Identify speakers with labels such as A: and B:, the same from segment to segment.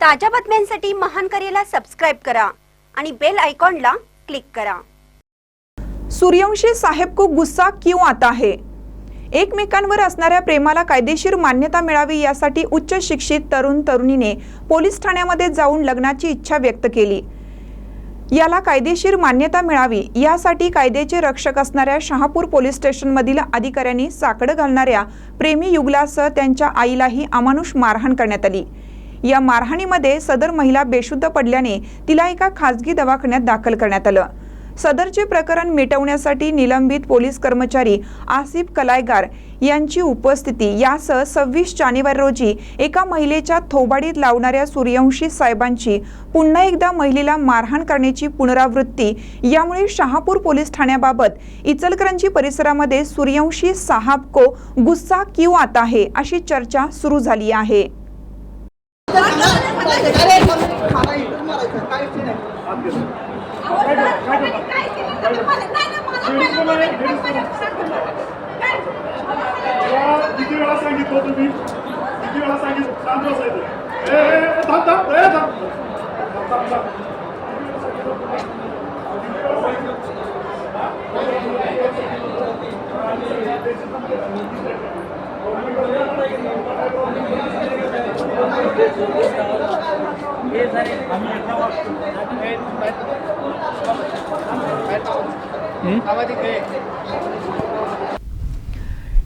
A: ताज्या बातम्यांसाठी महान करेला सबस्क्राईब करा आणि बेल आयकॉनला क्लिक करा.
B: सूर्यवंशी साहेब को गुस्सा क्यों आता है? एकमेकांवर असणाऱ्या प्रेमाला कायदेशीर मान्यता मिळावी यासाठी उच्च शिक्षित तरुण तरुणीने पोलीस ठाण्यामध्ये जाऊन लग्नाची इच्छा व्यक्त केली. याला कायदेशीर मान्यता मिळावी यासाठी कायद्याचे रक्षक असणाऱ्या शहापूर पोलीस स्टेशनमधील अधिकाऱ्यांनी साकडं घालणाऱ्या प्रेमी युगलासह त्यांच्या आईलाही अमानुष मारहाण करण्यात आली. या मारहाणीमध्ये सदर महिला बेशुद्ध पडल्याने तिला एका खासगी दवाखान्यात दाखल करण्यात आलं. सदरचे प्रकरण मिटवण्यासाठी निलंबित पोलीस कर्मचारी आसिफ कलायगार यांची उपस्थिती यासह सव्वीस जानेवारी रोजी एका महिलेच्या थोबाडीत लावणाऱ्या सूर्यवंशी साहेबांची पुन्हा एकदा महिलेला मारहाण करण्याची पुनरावृत्ती यामुळे शहापूर पोलीस ठाण्याबाबत इचलकरंजी परिसरामध्ये सूर्यवंशी साहाब को गुस्सा क्यू आता है अशी चर्चा सुरू झाली आहे.
C: किती वेळा सांगितलं तुम्ही किती वेळा सांगितलं शांत बसायचं ए, ए, थांब थांब ए, थांब थांब, थांब, थांब.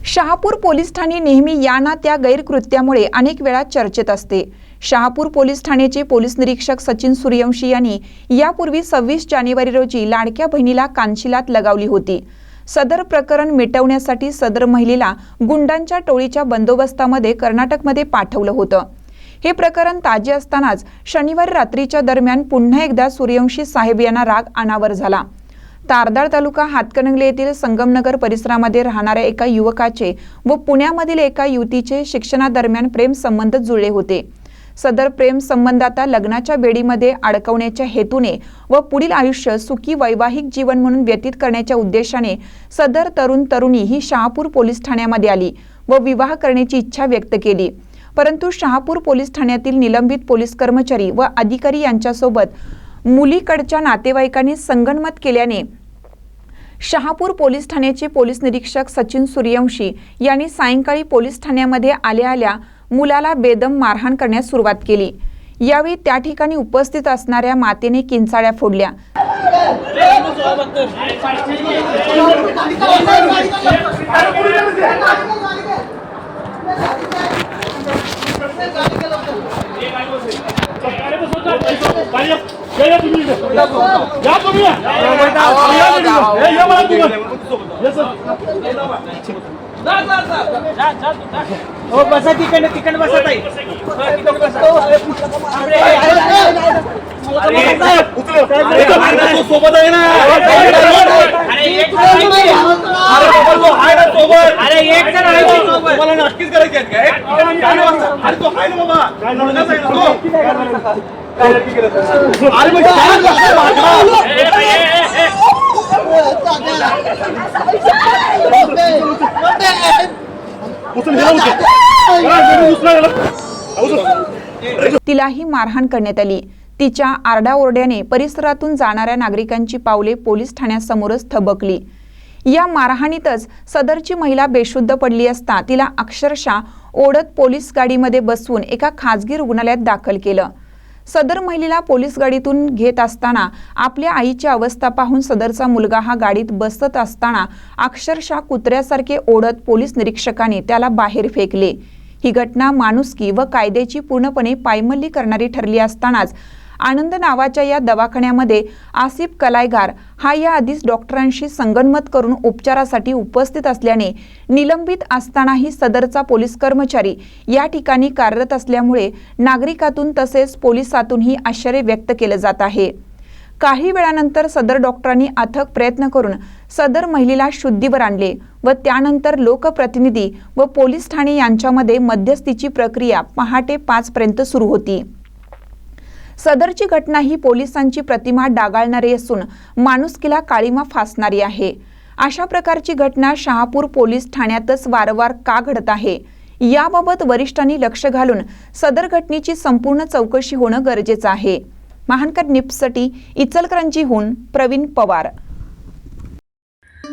B: शहापूर पोलीस ठाणे नेहमी या ना त्या गैरकृत्यामुळे अनेक वेळा चर्चेत असते. शहापूर पोलीस ठाण्याचे पोलीस निरीक्षक सचिन सूर्यवंशी यांनी यापूर्वी सव्वीस जानेवारी रोजी लाडक्या बहिणीला कानशिलात लगावली होती. सदर प्रकरण मिटवण्यासाठी सदर महिलेला गुंडांच्या टोळीच्या बंदोबस्तामध्ये कर्नाटकमध्ये पाठवलं होतं. हे प्रकरण ताजे असतानाच शनिवारी रात्रीच्या दरम्यान पुन्हा एकदा सूर्यवंशी साहेब यांना राग अनावर झाला. तारदाळ तालुका हातकणंगले येथील संगमनगर परिसरामध्ये राहणाऱ्या एका युवकाचे व पुण्यामधील एका युवतीचे शिक्षणादरम्यान प्रेम संबंध जुळले होते. सदर प्रेम संबंध आता लग्नाच्या बेडीमध्ये अडकवण्याच्या हेतूने व पुढील आयुष्य सुखी वैवाहिक जीवन म्हणून व्यतीत करण्याच्या उद्देशाने सदर तरुण तरुणी ही शहापूर पोलीस ठाण्यामध्ये आली व विवाह करण्याची इच्छा व्यक्त केली. परंतु शहापूर पोलीस ठाण्यातील निलंबित पोलीस कर्मचारी व अधिकारी यांच्यासोबत मुलीकडच्या नातेवाईकांनी संगणमत केल्याने शहापूर पोलीस ठाण्याचे पोलीस निरीक्षक सचिन सूर्यवंशी यांनी सायंकाळी पोलीस ठाण्यामध्ये आल्या आल्या मुलाला बेदम मारहाण करण्यास सुरुवात केली. यावेळी त्या ठिकाणी उपस्थित असणाऱ्या मातेने किंचाळ्या फोडल्या
C: बाई, या. या, या तुम्ही
D: हो बसा तिकडे तिकडे बसा ताई
C: सोबत आहे ना
B: तिलाही मारहाण करण्यात आली. तिच्या आरडाओरड्याने परिसरातून जाणाऱ्या नागरिकांची पावले पोलीस ठाण्यासमोरच थबकली. या मारहाणीतच सदरची महिला बेशुद्ध पडली असता तिला अक्षरशः ओढत पोलीस गाडीमध्ये बसवून एका खाजगी रुग्णालयात दाखल केलं. सदर महिलेला पोलीस गाडीतून घेत असताना आपल्या आईची अवस्था पाहून सदरचा मुलगा हा गाडीत बसत असताना अक्षरशः कुत्र्यासारखे ओढत पोलीस निरीक्षकाने त्याला बाहेर फेकले. ही घटना माणुसकी व कायद्याची पूर्णपणे पायमल्ली करणारी ठरली असतानाच आनंद नावाच्या या दवाखान्यामध्ये आसिफ कलायगार हा या आधीच डॉक्टरांशी संगनमत करून उपचारासाठी उपस्थित असल्याने निलंबित असतानाही सदरचा पोलीस कर्मचारी या ठिकाणी कार्यरत असल्यामुळे नागरिकातून तसेच पोलिसातूनही आश्चर्य व्यक्त केलं जात आहे. काही वेळानंतर सदर डॉक्टरांनी अथक प्रयत्न करून सदर महिलेला शुद्धीवर आणले व त्यानंतर लोकप्रतिनिधी व पोलीस ठाणे यांच्यामध्ये मध्यस्थीची प्रक्रिया पहाटे पाचपर्यंत सुरू होती. सदरची घटना ही पोलिसांची प्रतिमा डागाळणारी असून माणुसकीला काळीमा फासणारी आहे. अशा प्रकारची घटना शहापूर पोलीस ठाण्यातच वारंवार का घडत आहे? याबाबत वरिष्ठांनी लक्ष घालून सदर घटनेची संपूर्ण चौकशी होणं गरजेचं आहे. महानकर निप्ससाठी इचलकरंजीहून प्रवीण पवार.